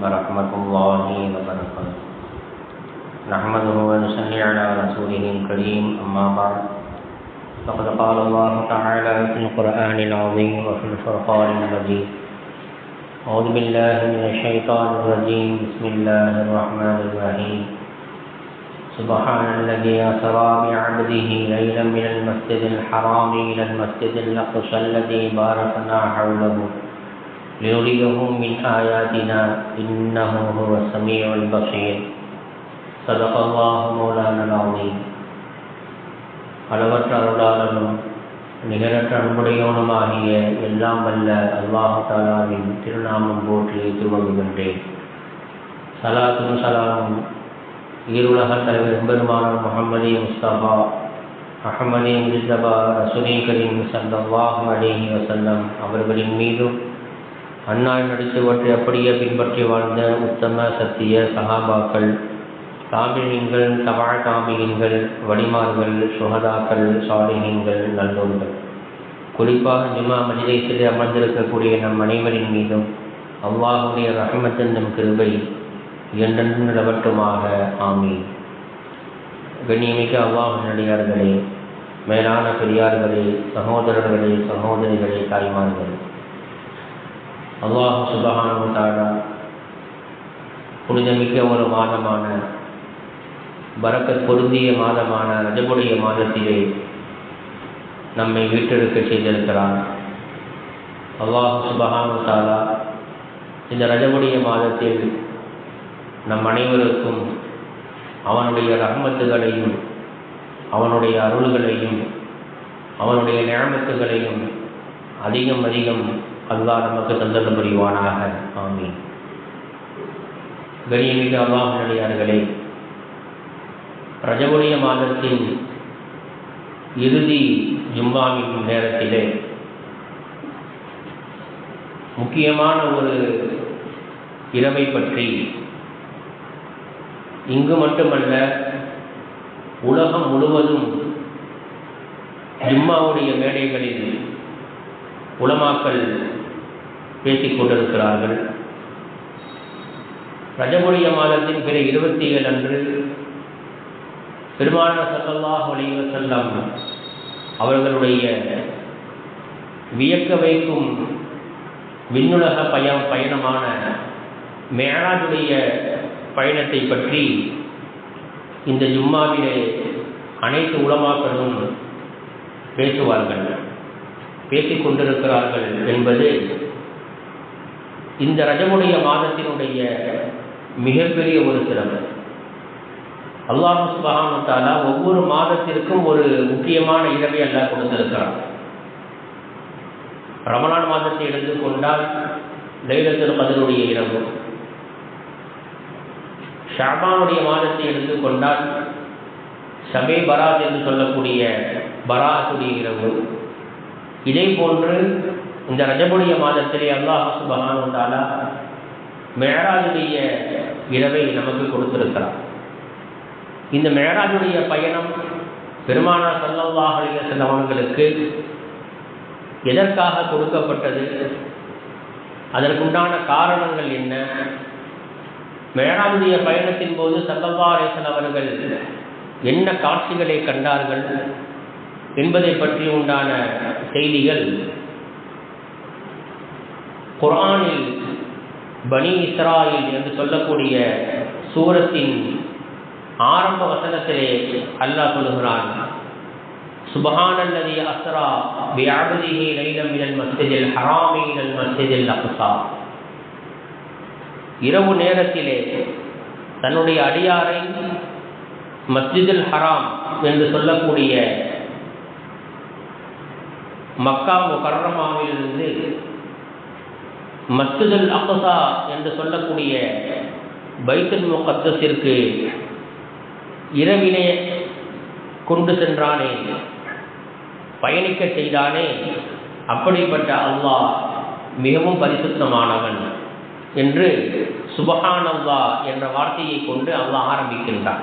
ورحمة الله وبركاته. نحمده ونصلي على رسوله الكريم أما بعد. فقد قال الله تعالى في القرآن العظيم وفي الفرقان المجيد. أعوذ بالله من الشيطان الرجيم. بسم الله الرحمن الرحيم. سبحان الذي أسرى بعبده ليلا من المسجد الحرام إلى المسجد الأقصى الذي باركنا حوله. لنريه من آياتنا إنه هو السميع البصير صدق الله مولانا العظيم அளவற்ற அருளாளனும் நிகரற்ற அன்புடையவனுமாகிய எல்லாம் வல்ல அல்லாஹு தாலாவின் திருநாமம் போற்றி திருவங்குகின்றேன் சலாத்தும் சலாமும் ஈருலக தலைவர் எம்பெருமானார் முகமதி முஸ்தபா அஹமதி முஸ்தபா ரசுனி கரீம் சல்லாஹு அலேஹி வசல்லம் அவர்களின் மீதும் அண்ணா நடித்தவற்றை அப்படியே பின்பற்றி வாழ்ந்த உத்தம சத்திய சகாபாக்கள் தாமிழிங்கள் தபாழ் தாபியன்கள் வடிமார்கள் சுகதாக்கள் சாலிகங்கள் நல்லோர்கள். குறிப்பாக ஜுமா மஜிலேசிலே அமர்ந்திருக்கக்கூடிய நம் அனைவரின் மீதும் அவ்வாஹுடைய ரஹமத்தன் நம் கிருபை என்றென்றும் நிலவட்டுமாக. ஆமி கண்ணியமிக்க அல்லாஹ் மேலான பெரியார்களே சகோதரர்களே சகோதரிகளே தாய்மார்களே அல்லாஹ் சுபஹானு தாடா புனிதமிக்க ஒரு மாதமான பரக்கத் பொருந்திய மாதமான ரஜபுடைய மாதத்திலே நம்மை வீட்டெடுக்க செய்திருக்கிறார். அல்லாஹ் சுபஹானு தாலா இந்த ரஜபுடைய மாதத்தில் நம் அனைவருக்கும் அவனுடைய ரஹமத்துகளையும் அவனுடைய அருள்களையும் அவனுடைய நியமத்துகளையும் அதிகம் அதிகம் அல்லாஹ் நமக்கு தந்தது புரிவானாக ஆமி கணியமிக்க அல்லாஹ் நடிகார்களே ரஜவுடைய மாதத்தின் இறுதி ஜும்பாவின் நேரத்திலே முக்கியமான ஒரு இரவை பற்றி இங்கு மட்டுமல்ல உலகம் முழுவதும் ஜும்மாவுடைய மேடைகளில் உலமாக்கள் பேசிக் கொண்டிருக்கிறார்கள். ரஜபுடைய மாதத்தின் பிற இருபத்தி ஏழு அன்று பெருமான சல்லல்லாஹ் அலைவ செல்லம் அவர்களுடைய வியக்க வைக்கும் விண்ணுலக பயம் பயணமான மேராஜுடைய பயணத்தை பற்றி இந்த ஜும்மாவிலே அனைத்து உலமாக்களும் பேசுவார்கள். பேசிக் கொண்டிருக்கிறார்கள் என்பது இந்த ரஜமுடைய மாதத்தினுடைய மிகப்பெரிய ஒரு சிறப்பு. அல்லாஹு சுபகாமத்தாலா ஒவ்வொரு மாதத்திற்கும் ஒரு முக்கியமான இரவை அல்ல கொடுத்திருக்கிறார் ரமலான் மாதத்தை எடுத்துக்கொண்டால் லைலத்தில் கதருடைய இரவு ஷாபானுடைய மாதத்தை எடுத்துக்கொண்டால் ஷபே பராத் என்று சொல்லக்கூடிய பராத்துடைய இரவு இதே போன்று இந்த ரஜபுடைய மாதத்திலே அல்லாஹ் சுபகானுந்தாலா மேராஜுடைய இரவை நமக்கு கொடுத்திருக்கிறார். இந்த மேராஜுடைய பயணம் பெருமானா சல்லல்லாஹ் அலிகசன் எதற்காக கொடுக்கப்பட்டது? அதற்குண்டான காரணங்கள் என்ன? மேராஜுடைய பயணத்தின் போது சல்லல்லா அலிசன் அவர்கள் என்ன காட்சிகளை கண்டார்கள் என்பதை பற்றி உண்டான செய்திகள் குரானில் பனி இஸ்ராயில் என்று சொல்லக்கூடிய சூரத்தின் ஆரம்ப வசனத்திலே அல்லாஹ் சொல்லுகிறான் சுபஹானல்லதி அஸ்ரா பிஅபதிஹி லைலம் மினல் மஸ்ஜிதில் ஹராமி இலல் மஸ்ஜிதில் அக்ஸா. இரவு நேரத்திலே தன்னுடைய அடியாரை மஸ்ஜிதில் ஹராம் என்று சொல்லக்கூடிய மக்கா முகர்ரமாவிலிருந்து மஸ்ஜிதுல் அக்சா என்று சொல்லக்கூடிய பைத்துல் முகத்தஸிற்கு இரவிலே கொண்டு சென்றானே பயணிக்க செய்தானே அப்படிப்பட்ட அல்லாஹ் மிகவும் பரிசுத்தமானவன் என்று சுபஹான் அல்லா என்ற வார்த்தையை கொண்டு அல்லாஹ் ஆரம்பிக்கின்றான்.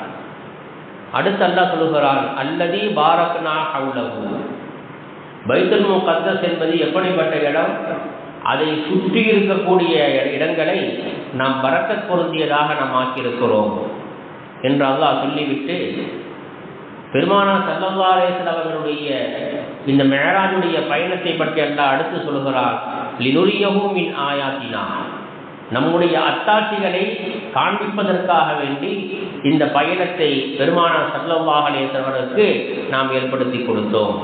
அடுத்து அல்லாஹ் சொல்லுகிறான் அல்லதி பாரக்னா ஹவுலகு பைத்துல் முகத்தஸ் என்பது எப்படிப்பட்ட இடம்? அதை சுற்றி இருக்கக்கூடிய இடங்களை நாம் பறக்க பொருந்தியதாக நாம் ஆக்கியிருக்கிறோம் என்று அல்லாஹ் சொல்லிவிட்டு பெருமானா சல்லல்லா அவர்களுடைய இந்த மேராஜுடைய பயணத்தை பற்றி அல்லாஹ் அடுத்து சொல்கிறார் லினுரியவும் மின் ஆயாத்தினா. நம்முடைய அத்தாட்சிகளை காண்பிப்பதற்காக வேண்டி இந்த பயணத்தை பெருமானா சல்லல்லாஹ் நாம் ஏற்படுத்தி கொடுத்தோம்.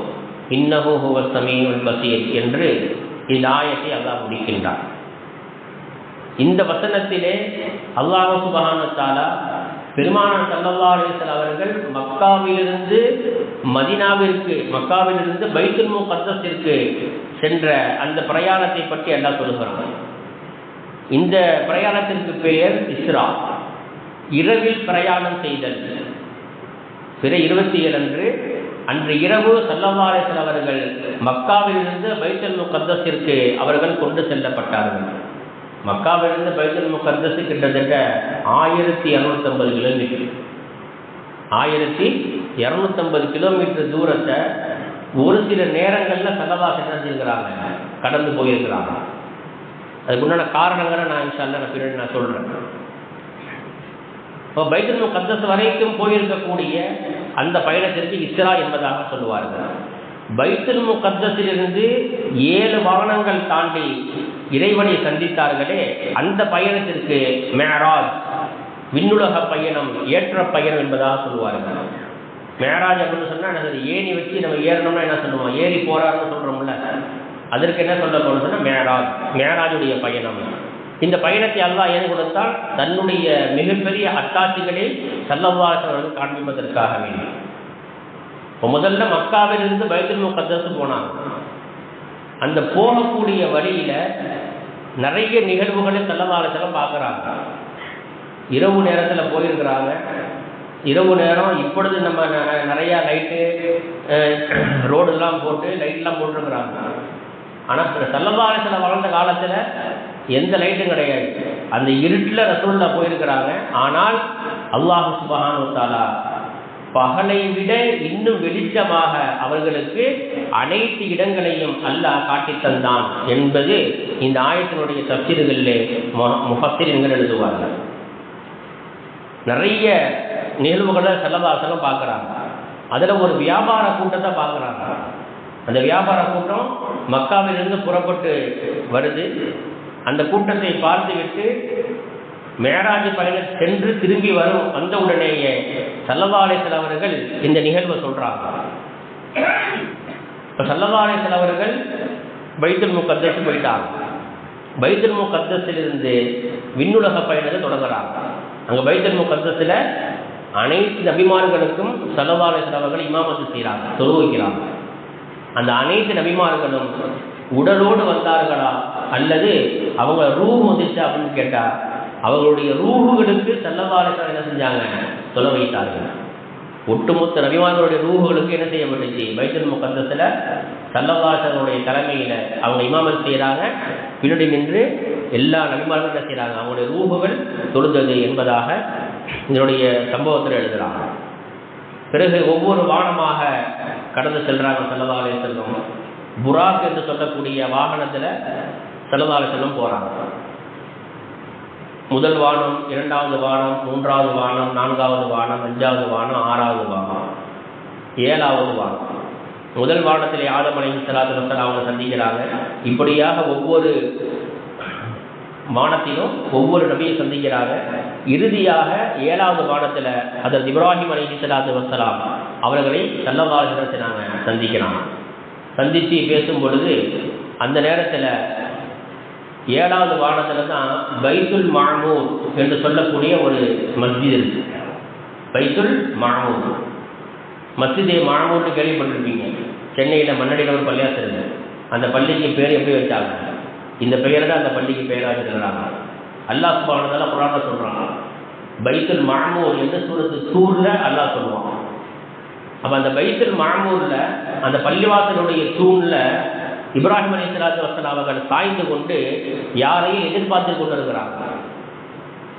இன்னஹு ஹுவ பசீர் என்று இந்த ஆயத்தை அல்லாஹ் முடிக்கின்றார் இந்த வசனத்திலே அல்லாஹ் சுபகானத்தாலா பெருமானார் சல்லல்லா அலிசல் அவர்கள் மக்காவிலிருந்து மதினாவிற்கு மக்காவிலிருந்து பைத்துல் முகத்தஸிற்கு சென்ற அந்த பிரயாணத்தை பற்றி எல்லாம் சொல்லுகிறாங்க இந்த பிரயாணத்திற்கு பெயர் இஸ்ரா. இரவில் பிரயாணம் செய்தல். பிற இருபத்தி ஏழு அன்று அன்று இரவு சல்லல்லா அவர்கள் மக்காவிலிருந்து பைத்தல் முகத்தஸிற்கு அவர்கள் கொண்டு செல்லப்பட்டார்கள். மக்காவிலிருந்து பைத்தல் முகத்தஸ் கிட்டத்தட்ட ஆயிரத்தி இரநூத்தம்பது கிலோமீட்டர். ஆயிரத்தி இரநூத்தம்பது கிலோமீட்டர் தூரத்தை ஒரு சில நேரங்களில் செலவா என்ன கடந்து போயிருக்கிறாங்க. அதுக்கு உண்டான காரணங்களை நான் இன்ஷால்ல நான் பின்னாடி நான் சொல்கிறேன் இப்போ பைத்துல் முகத்தஸ் வரைக்கும் போயிருக்கக்கூடிய அந்த பயணத்திற்கு இஸ்ரா என்பதாக சொல்லுவார்கள். பைத்துல் முகத்தஸிலிருந்து ஏழு வாகனங்கள் தாண்டி இறைவனை சந்தித்தார்களே அந்த பயணத்திற்கு மேராஜ் விண்ணுலக பயணம் ஏற்ற பயணம் என்பதாக சொல்லுவார்கள். மேராஜ் அப்படின்னு சொன்னால் அது ஏணி வச்சு நம்ம ஏறணும்னா என்ன சொல்லுவோம்? ஏறி போறாருன்னு சொல்கிறோம்ல அதற்கு என்ன சொல்ல போகணும்னு சொன்னால் மேராஜ் மேராஜுடைய பயணம். இந்த பயணத்தை அல்லாஹ் ஏன் கொடுத்தால்? தன்னுடைய மிகப்பெரிய அத்தாட்சிகளை சல்லவாசவர்கள் காண்பிப்பதற்காக வேண்டும் இப்போ முதல்ல மக்காவிலிருந்து பைத்துல் முகத்தஸ் போனாங்க. அந்த போகக்கூடிய வழியில் நிறைய நிகழ்வுகளை செல்லவாலத்தில் பார்க்குறாங்க. இரவு நேரத்தில் போயிருக்கிறாங்க. இரவு நேரம் இப்பொழுது நம்ம நிறையா லைட்டு ரோடுலாம் போட்டு லைட்லாம் போட்டிருக்கிறாங்க. ஆனால் செல்லவாலத்தில் வளர்ந்த காலத்தில் எந்த லைட்டும் கிடையாது. அந்த இருட்டில் ரசூல்லா போயிருக்கிறாங்க. ஆனால் அல்லாஹு சுபஹானு தாலா பகலை விட இன்னும் வெளிச்சமாக அவர்களுக்கு அனைத்து இடங்களையும் அல்லாஹ் காட்டி தந்தான் என்பது இந்த ஆயத்தினுடைய தப்சீர்களிலே முஃபத்திரங்கள் எழுதுவார்கள். நிறைய நிகழ்வுகளை செல்லவாசலம் பார்க்குறாங்க. அதில் ஒரு வியாபார கூட்டத்தை பார்க்குறாங்க. அந்த வியாபார கூட்டம் மக்காவிலிருந்து புறப்பட்டு வருது. அந்த கூட்டத்தை பார்த்துவிட்டு மேராஜ் பயணம் சென்று திரும்பி வரும் வந்த உடனேயே சல்லவாலேசல் அவர்கள் இந்த நிகழ்வை சொல்றாங்க. இப்போ சல்லவாலேசல் அவர்கள் பைத்தல் முகத்தஸ் போயிட்டாங்க. பைத்தல் முகத்தஸிலிருந்து விண்ணுலக பயணத்தை தொடங்குறாங்க. அங்கே பைத்தல் முகத்தஸில் அனைத்து நபிமார்களுக்கும் சல்லவாலேசல் அவர்கள் இமாமத்து செய்கிறாங்க தொழுவிக்கிறாங்க. அந்த அனைத்து நபிமார்களும் உடலோடு வந்தார்களா? அல்லது அவங்க ரூ வந்துச்சு அப்படின்னு கேட்டா அவர்களுடைய ரூஹுகளுக்கு செல்லவாரர்கள் என்ன செஞ்சாங்க? சொல்ல வைத்தார்கள். ஒட்டுமொத்த நபிமார்களுடைய ரூஹுகளுக்கு என்ன செய்யப்பட்டுச்சு? பைத்தல் முகந்தத்தில் சல்லவாசனுடைய தலைமையில் அவங்க இமாமல் செய்கிறாங்க பின்னாடி நின்று எல்லா நபிமார்களும் என்ன செய்கிறாங்க அவங்களுடைய ரூஹுகள் தொழுந்தது என்பதாக இதனுடைய சம்பவத்தில் எழுதுகிறாங்க பிறகு ஒவ்வொரு வானமாக கடந்து செல்றாங்க செல்லவாலே செல்லும் புராக் என்று சொல்லக்கூடிய வாகனத்தில் செல்லவாலே செல்லும் போகிறாங்க முதல் வானம் இரண்டாவது வானம் மூன்றாவது வானம் நான்காவது வானம் அஞ்சாவது வானம் ஆறாவது வானம் ஏழாவது வானம். முதல் வானத்தில் ஆதம் அலை சலாத்து வசல் அவங்க சந்திக்கிறாங்க. இப்படியாக ஒவ்வொரு வானத்திலும் ஒவ்வொரு நபியை சந்திக்கிறாங்க. இறுதியாக ஏழாவது வானத்தில் அதற்கு இப்ராஹிம் அலி சலாத்து வசலாம் அவர்களை செல்லவாசினாங்க சந்திக்கிறாங்க. சந்தித்து பேசும் பொழுது அந்த நேரத்தில் ஏழாவது வானத்தில் தான் பைத்துல் மாமூர் என்று சொல்லக்கூடிய ஒரு மஸ்ஜித் இருக்கு. பைத்துல் மாமூர் மஸ்ஜிதே மாமூர்னு கேள்விப்பட்டிருப்பீங்க. சென்னையில் மன்னடியில் ஒரு பள்ளியாசம் இருக்கு. அந்த பள்ளிக்கு பேர் எப்படி வச்சாங்க? இந்த பெயரை தான் அந்த பள்ளிக்கு பெயராக இருக்கிறாங்க அல்லாஹ் சுபானதெல்லாம் புராண சொல்கிறாங்க பைத்துல் மாமூர் என்று சூரத்து தூரில் அல்லாஹ் சொல்லுவான். அப்போ அந்த பைத்தல் மாமூரில் அந்த பள்ளிவாசலுடைய தூணில் இப்ராஹிம் அலி சலாத்து வசன் அவர்கள் சாய்ந்து கொண்டு யாரையும் எதிர்பார்த்து கொண்டிருக்கிறாங்க.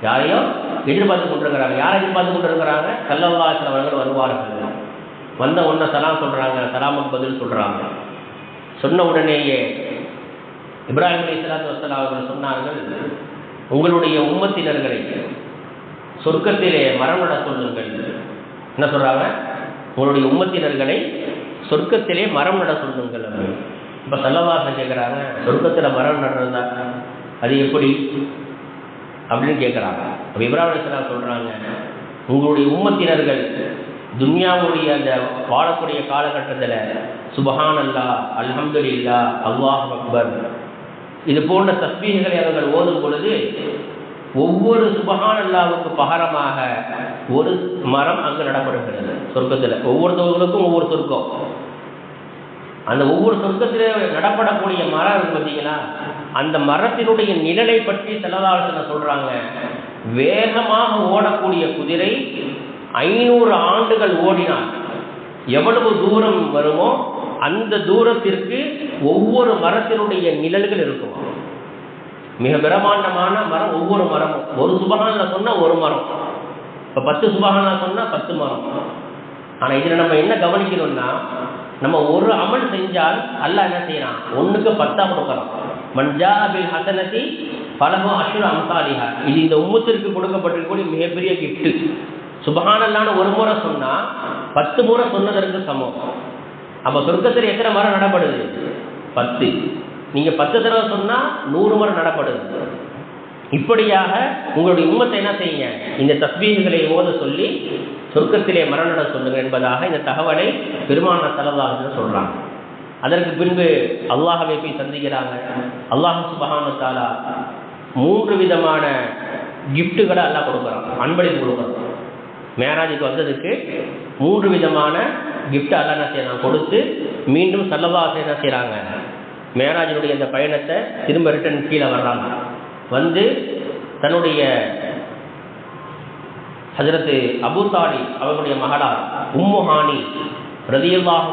யாரையும் எதிர்பார்த்து கொண்டிருக்கிறாங்க. யாரை எதிர்பார்த்து கொண்டிருக்கிறாங்க? சல்லல்லாசன் அவர்கள் வருவார்கள். வந்த உடனே சலாம் சொல்கிறாங்க சலாமுக்கு பதில் சொல்கிறாங்க சொன்ன உடனேயே இப்ராஹிம் அலி சலாத்து வசலாம் அவர்கள் சொன்னார்கள் உங்களுடைய உம்மத்தினர்களை சொர்க்கத்திலே மரம் நட சொல்லுங்கள். என்ன சொல்றாங்க? உங்களுடைய உம்மத்தினர்களை சொர்க்கத்திலே மரம் நட சொல்லுங்கள் அப்படின்னு இப்போ செல்லவாசன் கேட்குறாங்க சொர்க்கத்தில் மரம் நடுறதா? அது எப்படி? அப்படின்னு கேட்குறாங்க அப்போ இப்ராஹிம் சொல்கிறாங்க உங்களுடைய உம்மத்தினர்கள் துன்யாவுடைய அந்த வாழக்கூடிய காலகட்டத்தில் சுபஹான் அல்லா அல்ஹம்துலில்லா அல்லாஹ் அக்பர் இது போன்ற தஸ்மீகளை அவர்கள் ஓதும் பொழுது ஒவ்வொரு சுபகான் அல்லாவுக்கு பகரமாக ஒரு மரம் அங்கு நடப்படுகிறது சொர்க்கத்தில். ஒவ்வொருத்தவங்களுக்கும் ஒவ்வொரு சொர்க்கம். அந்த ஒவ்வொரு சொர்க்கத்திலே நடப்படக்கூடிய மரம் இருக்கு பார்த்தீங்களா அந்த மரத்தினுடைய நிழலை பற்றி செல்லதாலோசனை சொல்றாங்க. வேகமாக ஓடக்கூடிய குதிரை ஐநூறு ஆண்டுகள் ஓடினால் எவ்வளவு தூரம் வருமோ அந்த தூரத்திற்கு ஒவ்வொரு மரத்தினுடைய நிழல்கள் இருக்கும். மிக பிரமாண்டமான மரம் ஒவ்வொரு மரமும். ஒரு சுபகான சொன்னா ஒரு மரம். இப்போ பத்து சுபகான சொன்னா பத்து மரம். ஆனா இதுல நம்ம என்ன கவனிக்கணும்னா நம்ம ஒரு அமல் செஞ்சால் அல்ல என்ன செய்யறான்? ஒண்ணுக்கு பத்தா கொடுக்கறான். மஞ்சா பில் ஹசனதி பலகோ அசுர அம்சாலிஹா. இது இந்த உம்மத்திற்கு கொடுக்கப்பட்டிருக்கக்கூடிய மிகப்பெரிய கிஃப்ட் சுபகானல்லான ஒரு முறை சொன்னா பத்து முறை சொன்னதற்கு சமம். அப்ப சொர்க்கத்தில் எத்தனை மரம் நடப்படுது? பத்து. நீங்கள் பத்து தடவை சொன்னால் நூறு முறை நடப்படுது இப்படியாக உங்களுடைய உண்மத்தை என்ன செய்யுங்க? இந்த தஸ்பீகளை ஓத சொல்லி சொர்க்கத்திலே மரணட சொல்லுங்கள் என்பதாக இந்த தகவலை பெருமான தலதாக சொல்கிறாங்க அதற்கு பின்பு அல்லாஹாவை போய் சந்திக்கிறாங்க. அல்லாஹ் சுபஹான மூன்று விதமான கிஃப்ட்டுகளை எல்லாம் கொடுக்குறான். அன்பளிப்பு கொடுக்குறோம் மேராஜுக்கு வந்ததுக்கு மூன்று விதமான கிஃப்ட் அல்லா என்ன செய்யலாம் கொடுத்து மீண்டும் சல்லவாசை என்ன செய்கிறாங்க மேராஜனுடைய இந்த பயணத்தை திரும்ப ரிட்டன் கீழே வர்றாங்க. வந்து தன்னுடைய ஹசரத்து அபுதாலி அவர்களுடைய மகளார் உம்முஹானி ஹானி ரதியல்லாஹு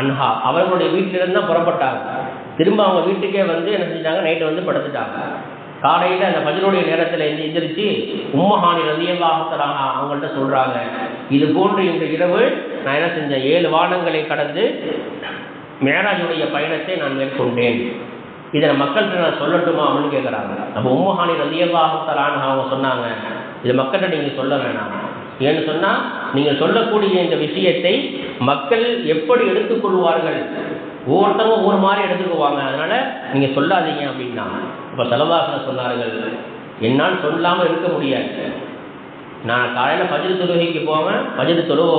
அன்ஹா அவர்களுடைய வீட்டிலிருந்து தான் புறப்பட்டாங்க. திரும்ப அவங்க வீட்டுக்கே வந்து என்ன செஞ்சாங்க நைட்டு வந்து படுத்துட்டாங்க. காலையில் அந்த பதினோடைய நேரத்தில் எந்திரிச்சு உம்மஹானி ரதியல்லாஹு தராங்க அவங்கள்ட்ட சொல்கிறாங்க இது போன்று இந்த இரவு நான் என்ன செஞ்சேன்? ஏழு வானங்களை கடந்து மேராஜுடைய பயணத்தை நான் மேற்கொண்டேன். இதை மக்கள்கிட்ட நான் சொல்லட்டுமா அப்படின்னு கேட்குறாங்க நம்ம உம்மஹானி ரதியல்லாஹு தரான்னு அவங்க சொன்னாங்க இது மக்கள்கிட்ட நீங்கள் சொல்ல வேணாம். ஏன்னு சொன்னால் நீங்கள் சொல்லக்கூடிய இந்த விஷயத்தை மக்கள் எப்படி எடுத்துக்கொள்வார்கள்? ஒவ்வொருத்தவங்க ஒவ்வொரு மாதிரி எடுத்துக்குவாங்க. அதனால் நீங்கள் சொல்லாதீங்க அப்படின்னா. இப்போ செலவாசன சொன்னார்கள் என்னால் சொல்லாமல் இருக்க முடியாது. நான் காலையில் பஜர் தொழுகைக்கு போவேன் பஜர் தொழுவ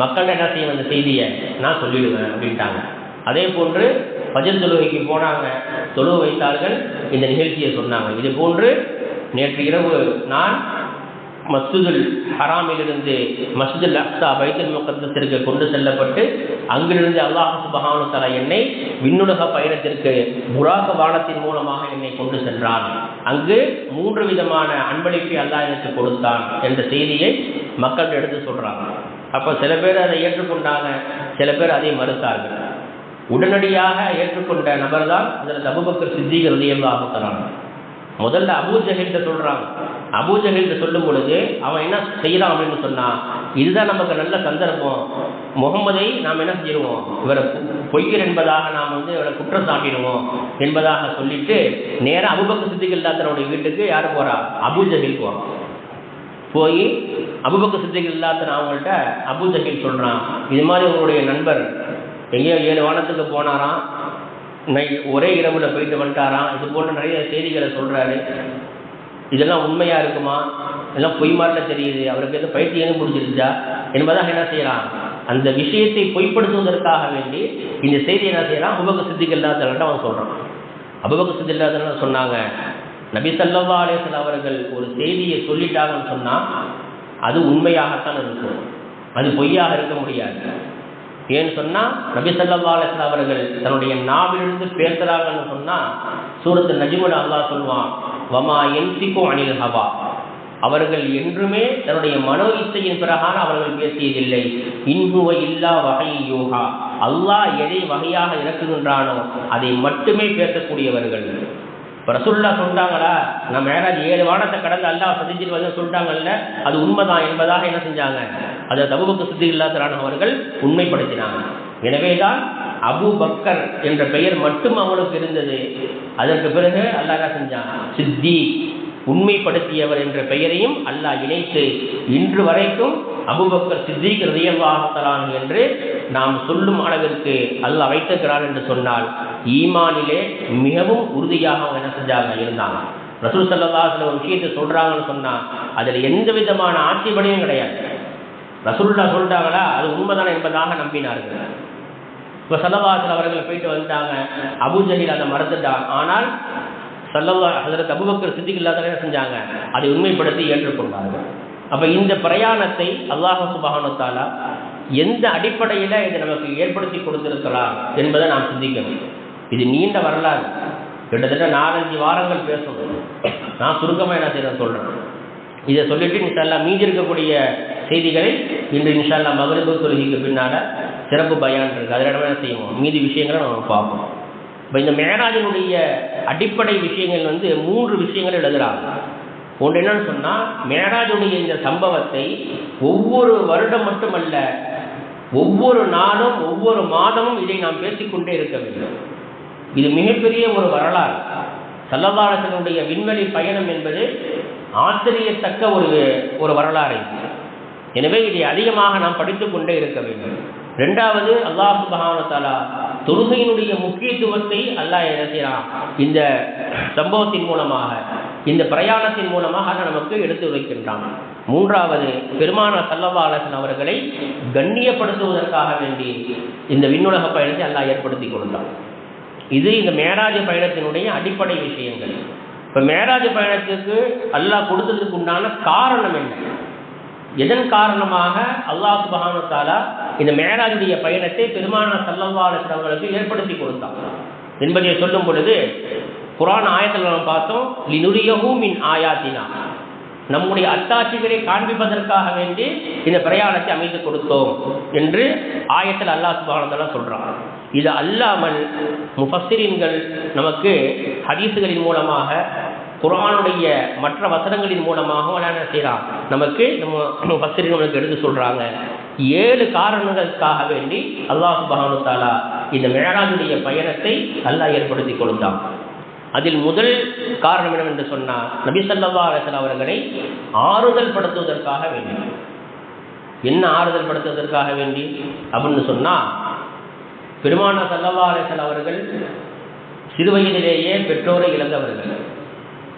மக்கள்கிட்ட என்ன செய்யும் அந்த செய்தியை? நான் சொல்லிடுவேன் அப்படின்ட்டாங்க. அதே போன்று பஜர் தொழுகைக்கு போனாங்க. தொழுவு வைத்தார்கள். இந்த நிகழ்ச்சியை சொன்னாங்க. இது போன்று நேற்று இரவு நான் மஸ்ஜிதுல் ஹராமிலிருந்து மஸ்ஜிதுல் அக்ஸா பைத்தல் முகத்திற்கு கொண்டு செல்லப்பட்டு அங்கிருந்து அல்லாஹ் சுபஹானு தலா என்னை விண்ணுலக பயணத்திற்கு புராக வானத்தின் மூலமாக என்னை கொண்டு சென்றான். அங்கு மூன்று விதமான அன்பளிப்பை அல்லாஹ் எனக்கு கொடுத்தான் என்ற செய்தியை மக்கள் எடுத்து சொல்றாங்க. அப்போ சில பேர் அதை ஏற்றுக்கொண்டாங்க சில பேர் அதை மறுத்தார்கள். உடனடியாக ஏற்றுக்கொண்ட நபர் தான் அதில் அபுபக்கர் சித்திகள் ரதியல்லாஹு தராங்க முதல்ல அபூஜஹில்கிட்ட சொல்கிறாங்க அபூஜஹில்கிட்ட சொல்லும் பொழுது அவன் என்ன செய்யலாம் அப்படின்னு சொன்னா இதுதான் நமக்கு நல்ல சந்தர்ப்பம். முகமதை நாம் என்ன செஞ்சிருவோம்? இவரை பொய்யர் என்பதாக நாம் வந்து இவரை குற்றம் சாட்டிடுவோம் என்பதாக சொல்லிட்டு நேராக அபுபக்க சித்திகள் தன்னுடைய வீட்டுக்கு யார் போறா? அபூஜஹில் போகிறான் போய் அபுபக்க சித்திகள் இல்லாதன அவங்கள்ட்ட அபூஜஹில் சொல்கிறான் இது மாதிரி உங்களுடைய நண்பர் எங்கேயோ ஏழு வானத்துக்கு போனாராம். நை ஒரே இரவுல போயிட்டு வந்துட்டாராம். இது போன்ற நிறைய செய்திகளை சொல்கிறாரு இதெல்லாம் உண்மையாக இருக்குமா? இதெல்லாம் பொய் மாதிரில தெரியுது. அவருக்கு எதுவும் பைத்தியம் பிடிச்சிருச்சா? என்பதாக என்ன செய்யலாம் அந்த விஷயத்தை பொய்ப்படுத்துவதற்காக வேண்டி இந்த செய்தியை என்ன செய்யலாம் அபுபக்க சித்திகள் இல்லாதவன்ட்டு அவன் சொல்கிறான் அபுபக்க சித்தி இல்லாதவன் சொன்னாங்க. நபி சல்லா அலேசல் அவர்கள் ஒரு செய்தியை சொல்லிட்டாங்கன்னு சொன்னால் அது உண்மையாகத்தான் இருக்கும். அது பொய்யாக இருக்க முடியாது. ஏன்னு சொன்னால் நபி சல்லா அலேசல் அவர்கள் தன்னுடைய நாவிலிருந்து பேசுகிறாங்கன்னு சொன்னால் சூரத்து நஜிமுட அல்லா சொல்லுவான் வமா என்சிக்கும் அனில் ஹவா. அவர்கள் என்றுமே தன்னுடைய மனோ இச்சையின் பிறகான அவர்கள் பேசியதில்லை. இன்புவ இல்லா வகை யோகா அல்லாஹ் எதை வகையாக இறக்குகின்றானோ அதை மட்டுமே பேசக்கூடியவர்கள். ரசுல்லா சொல்லிட்டாங்களா? நம்ம மேராஜ் ஏழு வானத்தை கடந்து அல்லாஹ் சதிச்சிட்டு வந்து சொல்லிட்டாங்கல்ல அது உண்மைதான் என்பதாக என்ன செஞ்சாங்க? அதை தபுபக்க சித்தி இல்லாதரான அவர்கள் உண்மைப்படுத்தினாங்க. எனவேதான் அபு பக்கர் என்ற பெயர் மட்டும் அவனுக்கு இருந்தது. அதற்கு பிறகு அல்லாஹ் செஞ்சான்? சித்தி உண்மைப்படுத்தியவர் என்ற பெயரையும் அல்லாஹ் இணைத்து இன்று வரைக்கும் அபுபக்கர் சித்திக் ரியல்லாஹலான் என்று நாம் சொல்லும் அளவிற்கு அல்லாஹ் வைத்திருக்கிறார் என்று சொன்னால் ஈமானிலே மிகவும் உறுதியாக அவங்க என்ன செஞ்சாங்க? இருந்தாங்க. ரசூல் சல்லாஹில் ஒரு விஷயத்தை சொல்கிறாங்கன்னு சொன்னால் அதில் எந்த விதமான ஆட்சேபனையும் கிடையாது. ரசூல்லா சொல்லிட்டாங்களா அது உண்மைதான் என்பதாக நம்பினார்கள். இப்போ சல்லவாசல் அவர்கள் போயிட்டு வந்துட்டாங்க. அபுஜஹில் அதை மறந்துட்டான். ஆனால் சல்லவா அதில் அபுபக்கர் சித்திக்கு இல்லாத என்ன செஞ்சாங்க? அதை உண்மைப்படுத்தி ஏற்றுக்கொண்டார்கள். அப்போ இந்த பிரயாணத்தை அல்லாஹ் சுபஹானுத்தாலா எந்த அடிப்படையில் இதை நமக்கு ஏற்படுத்தி கொடுத்திருக்கலாம் என்பதை நாம் சிந்திக்கணும் இது நீண்ட வரலாறு. கிட்டத்தட்ட நாலஞ்சு வாரங்கள் பேசணும் நான் சுருக்கமாக என்ன செய்ய சொல்கிறேன் இதை சொல்லிட்டு இன்ஷால்லா மீதி இருக்கக்கூடிய செய்திகளை இன்று இன்ஷால்லா மகரிபு தொழுகைக்கு பின்னால் சிறப்பு பயான் இருக்குது அதில் என்ன செய்வோம்? மீதி விஷயங்களை நம்ம பார்ப்போம். இப்போ இந்த மேராஜினுடைய அடிப்படை விஷயங்கள் வந்து மூன்று விஷயங்கள் எழுதுகிறாங்க ஒன்று என்னன்னு சொன்னால் மேராஜுடைய இந்த சம்பவத்தை ஒவ்வொரு வருடம் மட்டுமல்ல ஒவ்வொரு நாளும் ஒவ்வொரு மாதமும் இதை நாம் பேசிக்கொண்டே இருக்க வேண்டும். இது மிகப்பெரிய ஒரு வரலாறு. சல்லதாரசனுடைய விண்வெளி பயணம் என்பது ஆச்சரியத்தக்க ஒரு ஒரு வரலாறு எனவே இதை அதிகமாக நாம் படித்துக் கொண்டே இருக்க வேண்டும். ரெண்டாவது அல்லாஹ் சுபஹானத்தாலா தொழுகையினுடைய முக்கியத்துவத்தை அல்லாஹ் என்ன செய்யறான்? இந்த சம்பவத்தின் மூலமாக இந்த பிரயாணத்தின் மூலமாக நமக்கு எடுத்து வைக்கின்றான். மூன்றாவது பெருமான சல்லவாலசன் அவர்களை கண்ணியப்படுத்துவதற்காக வேண்டி இந்த விண்ணுலக பயணத்தை அல்லாஹ் ஏற்படுத்தி கொடுத்தான். இது இந்த மேராஜ பயணத்தினுடைய அடிப்படை விஷயங்கள். இப்போ மேராஜ பயணத்துக்கு அல்லாஹ் கொடுத்ததுக்கு உண்டான காரணம் என்ன? எதன் காரணமாக? அல்லாஹ் சுபஹானுத்தாலா இந்த மேராஜுடைய பயணத்தை பெருமான சல்லவாலசன் ஏற்படுத்தி கொடுத்தான். என்பதை சொல்லும் பொழுது குரான் ஆயத்தில் நம்ம பார்த்தோம் லினுரியகும் மின் ஆயாத்தினா. நம்முடைய அத்தாட்சிகளை காண்பிப்பதற்காக வேண்டி இந்த பிரயாணத்தை அமைத்து கொடுத்தோம் என்று ஆயத்தில் அல்லாஹ் சுபானதெல்லாம் சொல்கிறான் இது அல்லாமல் முஃபஸ்ஸிரின்கள் நமக்கு ஹதீசுகளின் மூலமாக குரானுடைய மற்ற வசனங்களின் மூலமாக என்ன செய்கிறான் நமக்கு நம்ம ஃபஸ்ரின் நம்மளுக்கு எடுத்து சொல்கிறாங்க ஏழு காரணங்களுக்காக வேண்டி அல்லாஹ் சுபஹானு தாலா இந்த மேராஜுடைய பயணத்தை அல்லாஹ் ஏற்படுத்தி கொடுத்தான். அதில் முதல் காரணம் என்னவென்று சொன்னால் நபி சல்லா அலிஸ்லாம் அவர்களை ஆறுதல் படுத்துவதற்காக வேண்டி. என்ன ஆறுதல் படுத்துவதற்காக வேண்டி? அப்படின்னு சொன்னால் பெருமான சல்லா அலிஸ்லாம் அவர்கள் சிறுவயதிலேயே பெற்றோரை இழந்தவர்கள்.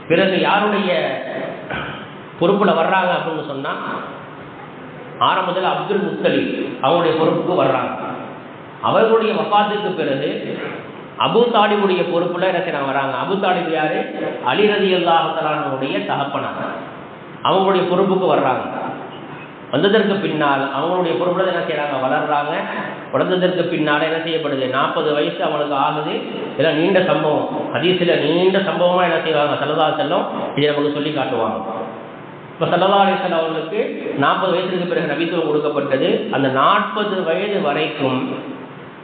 பிறகு யாருடைய பொறுப்பில் வர்றாங்க அப்படின்னு சொன்னால் ஆரம்பத்தில் அப்துல் முத்தலி அவங்களுடைய பொறுப்புக்கு வர்றாங்க. அவர்களுடைய வப்பாத்துக்கு பிறகு அபு தாலிபுடைய பொறுப்புல என்ன வராங்க. அபு யார்? யாரு அலிரதி அல்லாஹலானுடைய தகப்பனாங்க அவங்களுடைய பொறுப்புக்கு வர்றாங்க. வந்ததற்கு பின்னால் அவங்களுடைய பொறுப்புல என்ன செய்கிறாங்க வளர்றாங்க. வளர்ந்ததற்கு பின்னால் என்ன செய்யப்படுது? நாற்பது வயசு அவங்களுக்கு ஆகுது. இதெல்லாம் நீண்ட சம்பவம். அதிசயில் நீண்ட சம்பவமாக என்ன செய்வாங்க? சலதா செல்லம் இதை நமக்கு சொல்லி காட்டுவாங்க. இப்போ சல்லதா அலிசல் அவர்களுக்கு நாற்பது வயசுக்கு பிறகு நபித்துவம் கொடுக்கப்பட்டது. அந்த நாற்பது வயது வரைக்கும்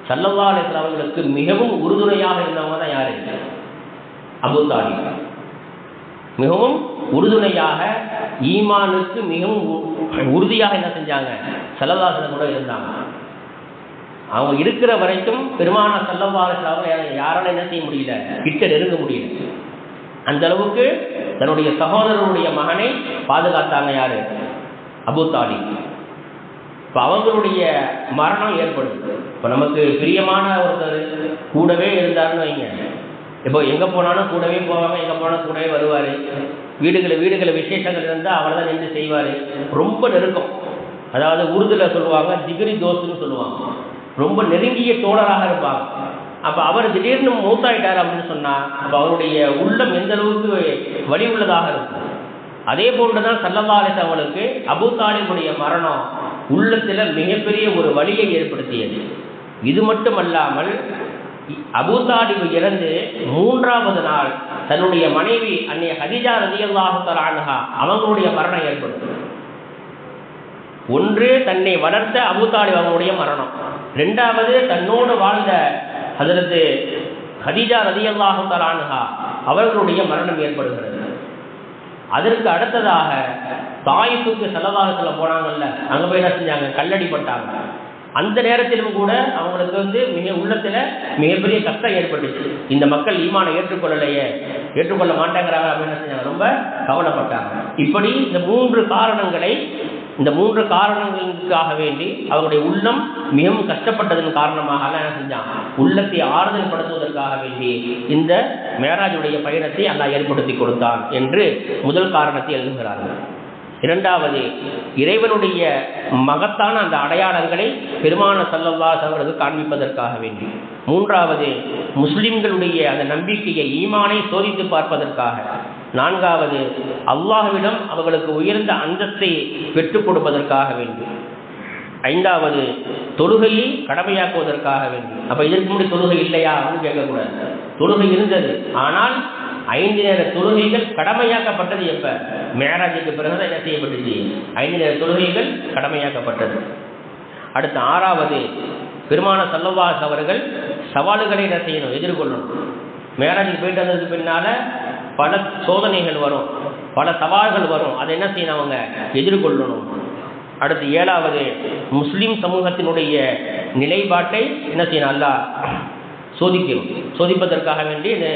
சல்லல்லா அலிஸ்லாம் அவர்களுக்கு மிகவும் உறுதுணையாக இருந்தவங்க தான் யாரு? அபு தாலிப். மிகவும் உறுதுணையாக ஈமானுக்கு மிகவும் உறுதியாக என்ன செஞ்சாங்க? சல்லல்லாசன கூட இருந்தாங்க. அவங்க இருக்கிற வரைக்கும் பெருமான சல்லல்லாசலாக யாரால என்ன செய்ய முடியல? கிட்ட நெருங்க முடியல. அந்த அளவுக்கு தன்னுடைய சகோதரனுடைய மகனை பாதுகாத்தாங்க யாரு? அபு தாலி இப்போ அவங்களுடைய மரணம் ஏற்படுது. இப்போ நமக்கு பிரியமான ஒருத்தர் கூடவே இருந்தாருன்னு வைங்க. இப்போ எங்கே போனாலும் கூடவே போவாங்க எங்கே போனால் கூடவே வருவார். வீடுகளில் வீடுகளை விசேஷங்கள் இருந்தால் அவரை தான் நின்று செய்வார். ரொம்ப நெருக்கம். அதாவது உருதுல சொல்லுவாங்க திகிரி தோஸ்துன்னு சொல்லுவாங்க. ரொம்ப நெருங்கிய தோழராக இருப்பாங்க. அப்போ அவர் திடீர்னு மூத்தாயிட்டார் அப்படின்னு சொன்னால் அப்போ அவருடைய உள்ளம் எந்த அளவுக்கு வழி உள்ளதாக இருக்கும்? அதே போன்றுதான் தான் அவளுக்கு அபு தாலிபுடைய மரணம் உள்ளத்தில் மிகப்பெரிய ஒரு வழியை ஏற்படுத்தியது. இது மட்டுமல்லாமல் அபு இறந்து மூன்றாவது நாள் தன்னுடைய மனைவி அன்னைய ஹதிஜா ரதியல்லாஹுத்தர் ஆனஹா அவங்களுடைய மரணம் ஏற்படும் ஒன்று தன்னை வளர்த்த அபு அவங்களுடைய மரணம். ரெண்டாவது தன்னோடு வாழ்ந்த அதற்கு ஹதிஜா ரதியல்லாஹுத்தர் ஆனஹா அவர்களுடைய மரணம் ஏற்படுகிறது. அதற்கு அடுத்ததாக தாயிப்புக்கு செலவாகத்தில் போனாங்கல்ல அங்கே போய் என்ன செஞ்சாங்க? கல்லடிப்பட்டாங்க அந்த நேரத்திலும் கூட அவங்களுக்கு வந்து மிக உள்ளத்துல மிகப்பெரிய கஷ்டம் ஏற்பட்டுச்சு. இந்த மக்கள் ஈமானை ஏற்றுக்கொள்ளலையே. ஏற்றுக்கொள்ள மாட்டேங்கிறாங்க அப்படின்னு என்ன செஞ்சாங்க ரொம்ப கவலைப்பட்டாங்க. இப்படி இந்த மூன்று காரணங்களை இந்த மூன்று காரணங்களுக்காக வேண்டி அவருடைய உள்ளம் மிகவும் கஷ்டப்பட்டதன் காரணமாக என்ன செஞ்சான் உள்ளத்தை ஆறுதல் படுத்துவதற்காக வேண்டி இந்த மேராஜுடைய பயணத்தை அல்லாஹ் ஏற்படுத்தி கொடுத்தான் என்று முதல் காரணத்தை எழுதுகிறார்கள். இரண்டாவது இறைவனுடைய மகத்தான அந்த அடையாளங்களை பெருமான சல்லல்லாஸ் அவர்களுக்கு காண்பிப்பதற்காக வேண்டி. மூன்றாவது முஸ்லிம்களுடைய அந்த நம்பிக்கையை ஈமானை சோதித்து பார்ப்பதற்காக. நான்காவது அல்லாஹ்விடம் அவர்களுக்கு உயர்ந்த அந்தஸ்தை பெற்றுக் கொடுப்பதற்காக வேண்டும் ஐந்தாவது தொழுகையை கடமையாக்குவதற்காக வேண்டும் அப்ப இதற்கு முன்னாடி தொழுகை இல்லையா? அப்படின்னு கேட்கக்கூடாது. தொழுகை இருந்தது. ஆனால் ஐந்து நேர தொழுகைகள் கடமையாக்கப்பட்டது எப்ப? மேராஜுக்கு பிறகுதான் என்ன செய்யப்பட்டுச்சு? ஐந்து நேர தொழுகைகள் கடமையாக்கப்பட்டது. அடுத்து ஆறாவது பெருமான சல்லவாஸ் அவர்கள் சவால்களை என்ன செய்யணும்? எதிர்கொள்ளணும். மேராஜுக்கு போயிட்டு வந்ததுக்கு பின்னால பல சோதனைகள் வரும். பல சவால்கள் வரும். அதை என்ன செய்யணும் அவங்க? எதிர்கொள்ளணும். அடுத்து ஏழாவது முஸ்லிம் சமூகத்தினுடைய நிலைப்பாட்டை என்ன செய்யணும்? அல்லாஹ் சோதிக்கிறோம் சோதிப்பதற்காக வேண்டி இந்த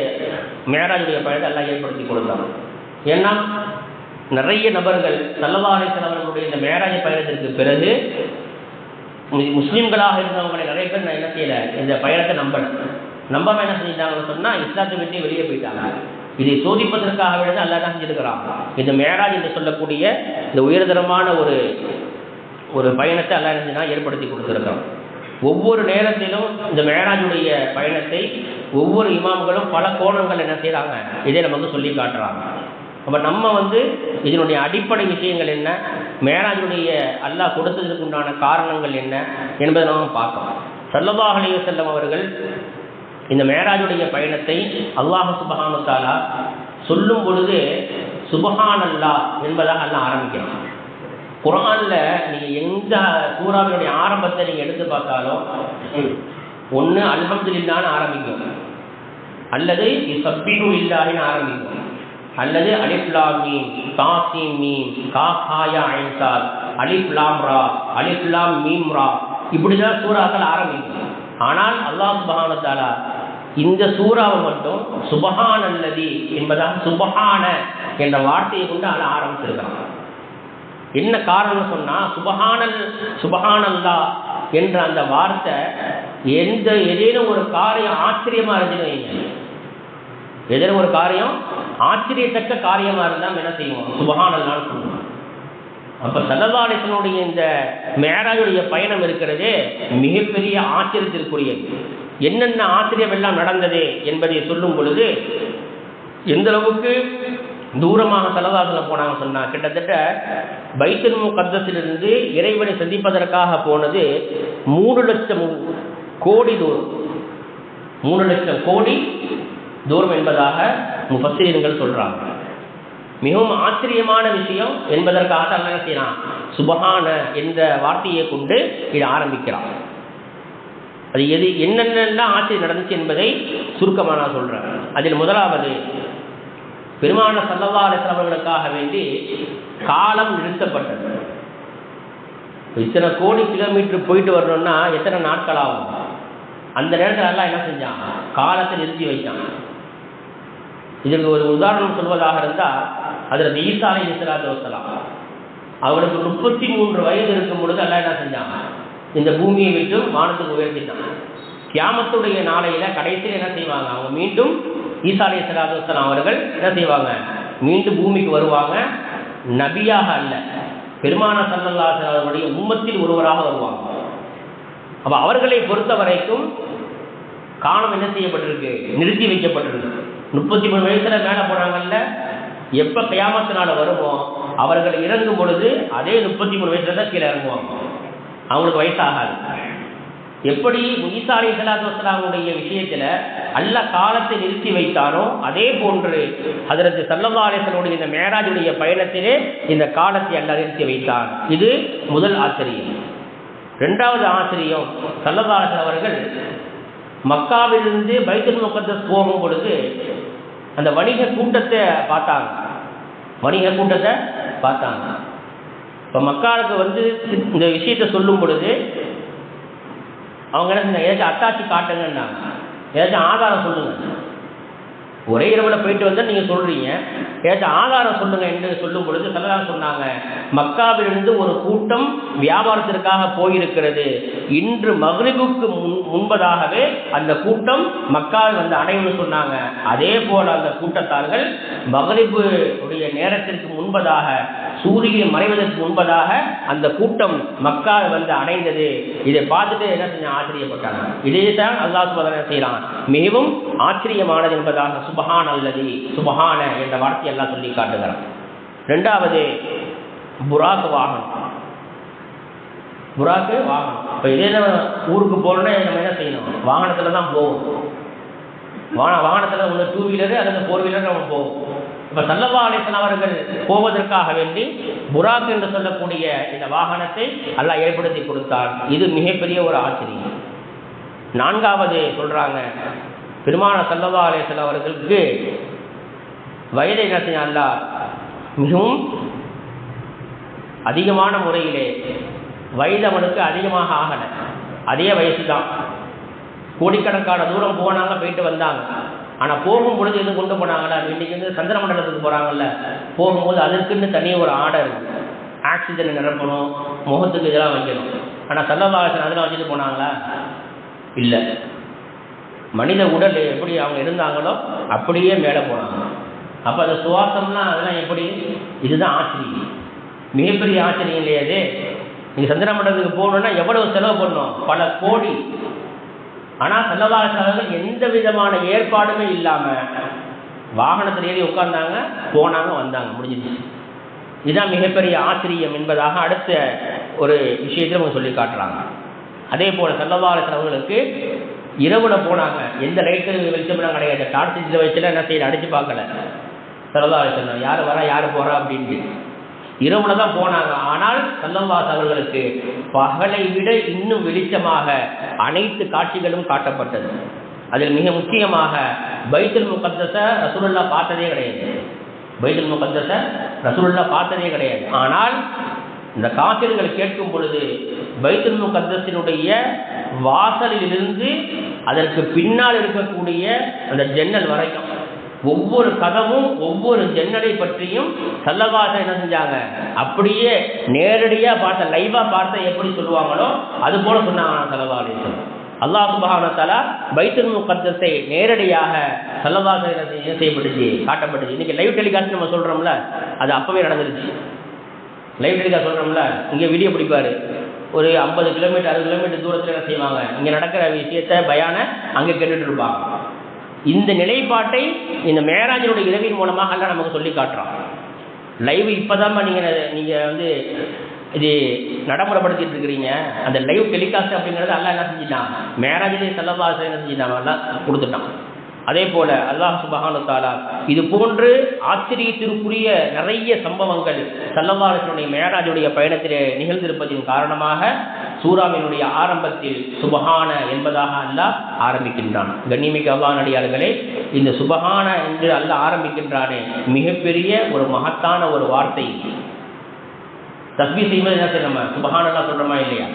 மேராஜுடைய பயணத்தை எல்லாம் ஏற்படுத்தி கொடுத்தாங்க ஏன்னா நிறைய நபர்கள் நல்லவாலேசன் அவர்களுடைய இந்த மேராஜ பயணத்திற்கு பிறகு முஸ்லீம்களாக இருந்தவங்களை நிறைய பேர் நான் என்ன செய்யலை இந்த பயணத்தை நம்பல. நம்பாம என்ன செஞ்சிட்டாங்கன்னு சொன்னால் இஸ்லாத்தை விட்டு வெளியே போயிட்டாங்க. இதை சோதிப்பதற்காக வேண்டி அல்லா தான் செஞ்சிருக்கிறான். இந்த மேராஜ் என்று சொல்லக்கூடிய இந்த உயர்தரமான ஒரு ஒரு பயணத்தை அல்லா என்ன செஞ்சான் ஏற்படுத்தி கொடுத்துருக்கான் ஒவ்வொரு நேரத்திலும் இந்த மேராஜுடைய பயணத்தை ஒவ்வொரு இமாம்களும் பல கோணங்கள் என்ன செய்கிறாங்க இதை நமக்கு சொல்லி காட்டுறாங்க. அப்போ நம்ம வந்து இதனுடைய அடிப்படை விஷயங்கள் என்ன? மேராஜுடைய அல்லாஹ் கொடுத்ததுக்கு உண்டான காரணங்கள் என்ன என்பதை நாம் பார்க்கலாம் சல்லல்லாஹு அலைஹி வஸல்லம் அவர்கள் இந்த மேராஜுடைய பயணத்தை அல்லாஹ் சுபஹானு தாலா சொல்லும் பொழுது சுபஹான் அல்லா என்பதாக அல்லாஹ் ஆரம்பிக்கிறான். குரான்ல நீங்க எந்த சூறாவினுடைய ஆரம்பத்தை நீங்க எடுத்து பார்த்தாலும் ஒண்ணு அல்ஹம்துலில்லான்னு ஆரம்பிக்கும். அல்லது சப்பிடு இல்லாஹின்னு ஆரம்பிக்கும். அல்லது அலிஃப் மீன் மீம் மீன் காஹாயா காஃப் அலிப்லாம் ரா அலிப்லாம் மீம் ரா இப்படிதான் சூறாக்கள் ஆரம்பிக்கும். ஆனால் அல்லாஹ் சுப்ஹானஹு இந்த சூறாவை மட்டும் சுபஹான் அல்லதி என்பதாக சுபஹான என்ற வார்த்தையை கொண்டு அதில் ஆரம்பிச்சிருக்காங்க. என்ன காரணம் சொன்னா சுபஹானல் சுபஹானல்லா என்ற அந்த வார்த்தை எந்த ஏதேனும் ஒரு காரியம் ஆச்சரியமா இருந்துன்னு வைங்க ஏதேனும் ஒரு காரியம் ஆச்சரியத்தக்க காரியமா இருந்தால் என்ன செய்வோம்? சுபஹானல்லான்னு சொல்லுவோம். அப்போ சல்லல்லாஹுடைய இந்த மேராஜுடைய பயணம் இருக்கிறதே மிகப்பெரிய ஆச்சரியத்திற்குரியது. என்னென்ன ஆச்சரியம் எல்லாம் நடந்தது என்பதை சொல்லும் பொழுது எந்த அளவுக்கு தூரமாக செலவாசல போனாங்க சொன்னா கிட்டத்தட்ட பைத்தல் முகத்திலிருந்து இறைவனை சந்திப்பதற்காக போனது மூணு லட்சம் கோடி தூரம். மூணு லட்சம் கோடி தூரம் என்பதாக முஃபஸ்ஸீர்கள் சொல்றாங்க. மிகவும் ஆச்சரியமான விஷயம் என்பதற்காக என்ன செய்யறான்? சுபகான என்ற வார்த்தையை கொண்டு இதை ஆரம்பிக்கிறான். அது எது என்னென்ன ஆச்சரியம் நடந்துச்சு என்பதை சுருக்கமாக நான் சொல்றேன். அதில் முதலாவது பெருமான சல்லல்லா அலிஸ்லாம் அவர்களுக்காக வேண்டி காலம் நிறுத்தப்பட்டது இத்தனை கோடி கிலோமீட்டர் போயிட்டு வரணும்னா எத்தனை நாட்கள் ஆகும்? அந்த நேரத்தில் எல்லாம் என்ன செஞ்சான்? காலத்தை நிறுத்தி வைத்தான். இதற்கு ஒரு உதாரணம் சொல்வதாக இருந்தால் அதில் ஈசாலை அலி இஸ்லாத்து வசலாம் அவனுக்கு முப்பத்தி மூன்று வயது இருக்கும் பொழுது எல்லாம் என்ன செஞ்சாங்க இந்த பூமியை விட்டு வானத்துக்கு உயர்த்திட்டான். கியாமத்துடைய நாளையில கடைசியில் என்ன செய்வாங்க? அவங்க மீண்டும் ஈசா சலாதுலாம் அவர்கள் என்ன செய்வாங்க? மீண்டும் பூமிக்கு வருவாங்க. நபியாக அல்ல பெருமான சல்லல்லா அவர்களுடைய உம்மத்தில் ஒருவராக வருவாங்க. அப்ப அவர்களை பொறுத்த வரைக்கும் காலம் என்ன செய்யப்பட்டிருக்கு? நிறுத்தி வைக்கப்பட்டிருக்கு. முப்பத்தி மூணு வயசுல மேலே போனாங்கல்ல எப்ப கயாமத்தினால வருமோ அவர்கள் இறங்கும் பொழுது அதே முப்பத்தி மூணு வயசுல தான் கீழே இறங்குவாங்க. அவங்களுக்கு வயசாகாது. எப்படி ஈசா அலி சலாத்து வசலாமுடைய விஷயத்தில் அல்ல காலத்தை நிறுத்தி வைத்தாரோ அதே போன்று அதற்கு சல்லல்லா அலிசனுடைய இந்த மேராஜுடைய பயணத்திலே இந்த காலத்தை அல்ல நிறுத்தி வைத்தார் இது முதல் ஆச்சரியம் ரெண்டாவது ஆச்சரியம் சல்லல்லா அவர்கள் மக்காவிலிருந்து பைத்தல் முகத்தஸ் போகும் பொழுது அந்த வணிக கூட்டத்தை பார்த்தாங்க. வணிக கூட்டத்தை பார்த்தாங்க. இப்போ மக்காவுக்கு வந்து இந்த விஷயத்தை சொல்லும் பொழுது அவங்க என்ன செஞ்சாங்க ஏதாச்சும் அட்டாச்சி காட்டுங்கன்னாங்க. ஏதாச்சும் ஆதாரம் சொல்லுங்க. ஒரே இரவில் போயிட்டு வந்தால் நீங்கள் சொல்கிறீங்க ஏதாச்சும் ஆதாரம் சொல்லுங்க என்று சொல்லும் பொழுது சல்லல்லாஹு சொன்னாங்க மக்காவிலிருந்து ஒரு கூட்டம் வியாபாரத்திற்காக போயிருக்கிறது. இன்று மக்ரிபுக்கு முன் முன்பதாகவே அந்த கூட்டம் மக்காவில் வந்து அடையும்னு சொன்னாங்க. அதே போல் அந்த கூட்டத்தார்கள் மக்ரிபு உடைய நேரத்திற்கு முன்பதாக சூரியன் மறைவதற்கு முன்பதாக அந்த கூட்டம் மக்கா வந்து அடைந்தது. இதை பார்த்துட்டு என்ன செஞ்ச ஆச்சரியப்பட்டாங்க. இதே தான் அல்லாஹ் சுபதனை செய்யறான் மிகவும் ஆச்சரியமானது என்பதாக சுபஹான் அல்லது சுபஹான என்ற வார்த்தையை எல்லாம் சொல்லி காட்டுகிறான். ரெண்டாவது புராக் வாகனம். புறாக்கு வாகனம். இப்போ இதே நம்ம ஊருக்கு போகணுன்னா நம்ம என்ன செய்யணும்? வாகனத்தில் தான் போவோம். வாகன வாகனத்தில் ஒன்று டூ வீலரு அல்லது ஃபோர் வீலர் நம்ம போவோம். இப்போ சல்லல்லா அலிஸ்லாம் அவர்கள் போவதற்காக வேண்டி புராக் என்று சொல்லக்கூடிய இந்த வாகனத்தை அல்லாஹ் ஏற்படுத்தி கொடுத்தார். இது மிகப்பெரிய ஒரு ஆச்சரியம். நான்காவது சொல்றாங்க பெருமான சல்லல்லா அலிஸ்லாம் அவர்களுக்கு வயதை நடத்தின அல்லா அல்லாஹ்? மிகவும் அதிகமான முறையிலே வயது அவனுக்கு அதிகமாக ஆகலை. அதே வயசு தான் கோடிக்கணக்கான தூரம் போனாங்க போயிட்டு வந்தாங்க. ஆனால் போகும் பொழுது எதுவும் கொண்டு போனாங்களா இன்னைக்கு வந்து சந்திர மண்டலத்துக்கு போகிறாங்கல்ல போகும்போது அதற்குன்னு தனி ஒரு ஆர்டர் இருக்குது ஆக்சிஜனை நிரப்பணும் முகத்துக்கு இதெல்லாம் வைக்கணும். ஆனால் சல்லவாசன் அதெல்லாம் வச்சுட்டு போனாங்களா? இல்லை. மனித உடல் எப்படி அவங்க இருந்தாங்களோ அப்படியே மேலே போனாங்க. அப்போ அந்த சுவாசம்னா அதெல்லாம் எப்படி? இதுதான் ஆச்சரியம் மிகப்பெரிய ஆச்சரியம் இல்லையாது நீங்கள் சந்திர மண்டலத்துக்கு போகணுன்னா எவ்வளவு செலவு பண்ணணும்? பல கோடி. ஆனால் செல்லவாசவர்கள் எந்த விதமான ஏற்பாடுமே இல்லாமல் வாகனத்தில் ஏறி உட்கார்ந்தாங்க போனாங்க வந்தாங்க. முடிஞ்சிருச்சு இதுதான் மிகப்பெரிய ஆச்சரியம் என்பதாக அடுத்த ஒரு விஷயத்தில் அவங்க சொல்லி காட்டுறாங்க. அதே போல் செல்லவாசன் அவர்களுக்கு இரவுல போனாங்க. எந்த லைட்டு வெளிச்சமெல்லாம் கிடையாது. டார்ச் வச்சுலாம் என்ன செய்யல அடிச்சு பார்க்கல. செல்லவாசன் யார் வரா யார் போகிறா அப்படின்ட்டு. இரவுல தான் போனாங்க. ஆனால் கல்லம்பாஸ் அவர்களுக்கு பகலை விட இன்னும் வெளிச்சமாக அனைத்து காட்சிகளும் காட்டப்பட்டது. அதில் மிக முக்கியமாக பைத்துல் முகத்தச ரசூலுல்லா பார்த்ததே கிடையாது. பைத்துல் முகத்தச ரசூலுல்லா பார்த்ததே கிடையாது. ஆனால் இந்த காசிர்கள் கேட்கும் பொழுது பைத்துல் முகத்தசினுடைய வாசலிலிருந்து அதற்கு பின்னால் இருக்கக்கூடிய அந்த ஜன்னல் வரைக்கும் ஒவ்வொரு கதவும் ஒவ்வொரு ஜன்னலை பற்றியும் சல்லவாச என்ன செஞ்சாங்க. அப்படியே நேரடியாக பார்த்த லைவாக பார்த்த எப்படி சொல்லுவாங்களோ அது போல சொன்னாங்க சல்லவாசன் அல்லாஹ் சுபஹானத்தாலா பைத்துல் முகத்தஸை நேரடியாக சல்லவாச என்ன செய்யப்பட்டுச்சு காட்டப்பட்டுச்சு. இன்னைக்கு லைவ் டெலிகாஸ்ட் நம்ம சொல்கிறோம்ல அது அப்போவே நடந்துருச்சு. லைவ் டெலிகாஸ்ட் சொல்கிறோம்ல இங்கே வீடியோ பிடிப்பாரு. ஒரு ஐம்பது கிலோமீட்டர் அறுபது கிலோமீட்டர் தூரத்தில் என்ன செய்வாங்க? இங்கே நடக்கிற விஷயத்த பயான அங்கே கேட்டுட்டு இருப்பாங்க. இந்த நிலைப்பாட்டை இந்த மேராஜனுடைய இரவின் மூலமாக அல்ல நமக்கு சொல்லி காட்டுறான். லைவ் இப்போதான் நீங்கள் நீங்கள் வந்து இது நடைமுறைப்படுத்திட்டு இருக்கிறீங்க. அந்த லைவ் டெலிகாஸ்ட் அப்படிங்கிறது அல்லா என்ன செஞ்சிட்டான்? மேராஜிலே செல்லவாச என்ன செஞ்சிட்டான்? எல்லாம் கொடுத்துட்டான். அதே போல அல்லாஹ் சுபஹானு தாலா இது போன்று ஆச்சரியத்திற்குரிய நிறைய சம்பவங்கள் சல்லவாரத்தினுடைய மேராஜுடைய பயணத்திலே நிகழ்ந்திருப்பதின் காரணமாக சூறாவினுடைய ஆரம்பத்தில் சுபஹான என்பதாக அல்லாஹ் ஆரம்பிக்கின்றான். கண்ணிமிக்க அல்லா இந்த சுபஹான என்று அல்லாஹ் ஆரம்பிக்கின்றானே மிகப்பெரிய ஒரு மகத்தான ஒரு வார்த்தை. தஸ்மி செய்வது என்ன நம்ம சுபஹானல்லா சொல்கிறோமா இல்லையா?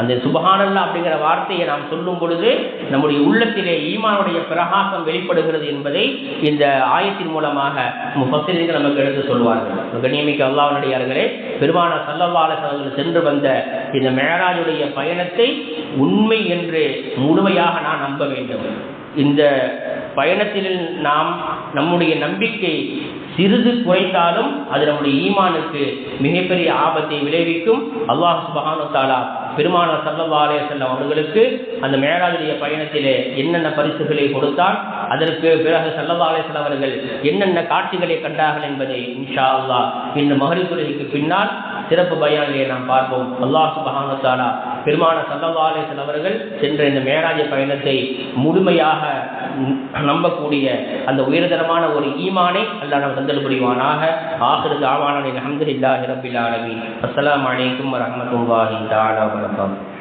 அந்த சுபஹானல்லா அப்படிங்கிற வார்த்தையை நாம் சொல்லும் பொழுது நம்முடைய உள்ளத்திலே ஈமானுடைய பிரகாசம் வெளிப்படுகிறது என்பதை இந்த ஆயத்தின் மூலமாக முஃபசிரியர்கள் நமக்கு எடுத்து சொல்வார்கள் கண்ணியமிக்க அல்லாவுடையார்களே பெருமான சல்லவால அவர்கள் சென்று வந்த இந்த மேராஜுடைய பயணத்தை உண்மை என்று முழுமையாக நான் நம்ப வேண்டும். இந்த பயணத்தில் நாம் நம்முடைய நம்பிக்கை சிறிது குறைந்தாலும் அது நம்முடைய ஈமானுக்கு மிகப்பெரிய ஆபத்தை விளைவிக்கும். அல்லாஹ் சுபஹானு தாலா பெருமான சல்லா அலேசல்லம் அவர்களுக்கு அந்த மேலாஜுடைய பயணத்திலே என்னென்ன பரிசுகளை கொடுத்தார் அதற்கு பிறகு சல்லா அலேசல்லம் அவர்கள் என்னென்ன காட்சிகளை கண்டார்கள் என்பதை இன்ஷா அல்லா இந்த மகளிர் துறைக்கு பின்னால் சிறப்பு பயானிலே நாம் பார்ப்போம். அல்லாஹ் சுபஹானு தாலா பெருமான சல்லவாலே அலேசல் சென்ற இந்த மேராஜ பயணத்தை முழுமையாக நம்பக்கூடிய அந்த உயர்தரமான ஒரு ஈமானை அல்லா நம்ம தந்தல் புரிவானாக. ஆசிரியர் ஆவானின் அஹமதுல்லாஹி ரபில் ஆலமீன். அஸ்லாம் அலைக்கும் வரமத்துல்லாஹி தாலா வபரகாத்துஹு